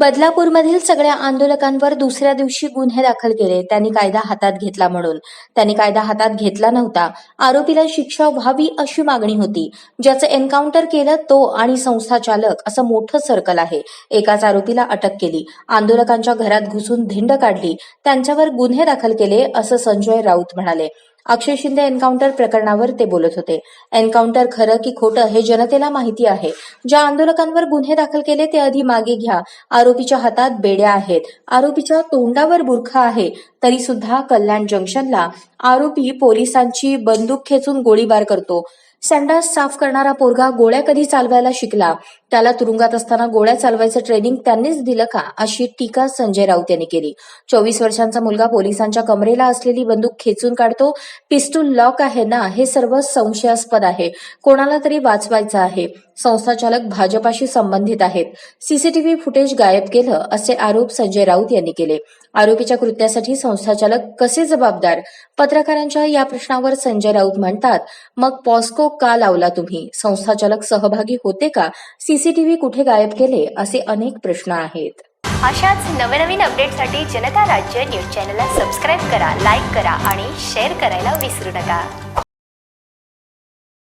बदलापूरमधील सगळ्या आंदोलकांवर दुसऱ्या दिवशी गुन्हे दाखल केले. त्यांनी कायदा हातात घेतला म्हणून. त्यांनी कायदा हातात घेतला नव्हता. आरोपीला शिक्षा व्हावी अशी मागणी होती. ज्याचं एन्काउंटर केलं तो आणि संस्था चालक असं मोठं सर्कल आहे. एकाच आरोपीला अटक केली. आंदोलकांच्या घरात घुसून धिंड काढली. त्यांच्यावर गुन्हे दाखल केले असं संजय राऊत म्हणाले. अक्षय शिंदे एन्काउंटर प्रकरणावर ते बोलत होते. एन्काउंटर खरं की खोटं हे जनतेला माहिती आहे. ज्या आंदोलकांवर गुन्हे दाखल केले ते आधी मागे घ्या. आरोपीच्या हातात बेड्या आहेत. आरोपीच्या तोंडावर बुरखा आहे. तरी सुद्धा कल्याण जंक्शनला आरोपी पोलिसांची बंदूक खेचून गोळीबार करतो. संडास साफ करणारा पोरगा गोळ्या कधी चालवायला शिकला? त्याला तुरुंगात असताना गोळ्या चालवायचं ट्रेनिंग त्यांनीच दिलं का? अशी टीका संजय राऊत यांनी केली. चोवीस वर्षांचा मुलगा पोलिसांच्या कमरेला असलेली बंदूक खेचून काढतो. पिस्तूल लॉक आहे ना? हे सर्व संशयास्पद आहे. कोणाला तरी वाचवायचं आहे. संस्थाचालक भाजपाशी संबंधित आहेत. सीसीटीव्ही फुटेज गायब केलं असे आरोप संजय राऊत यांनी केले. आरोपीच्या कृत्यासाठी संस्थाचालक कसे जबाबदार? पत्रकारांच्या या प्रश्नावर संजय राऊत म्हणतात मग पॉस्को का लावला तुम्ही? संस्थाचालक सहभागी होते का? सीसीटीव्ही कुठे गायब केले असे अनेक प्रश्न आहेत. अशाच नवनवीन अपडेटसाठी जनता राज्य न्यूज चॅनलला सबस्क्राईब करा लाईक करा आणि शेअर करायला विसरू नका.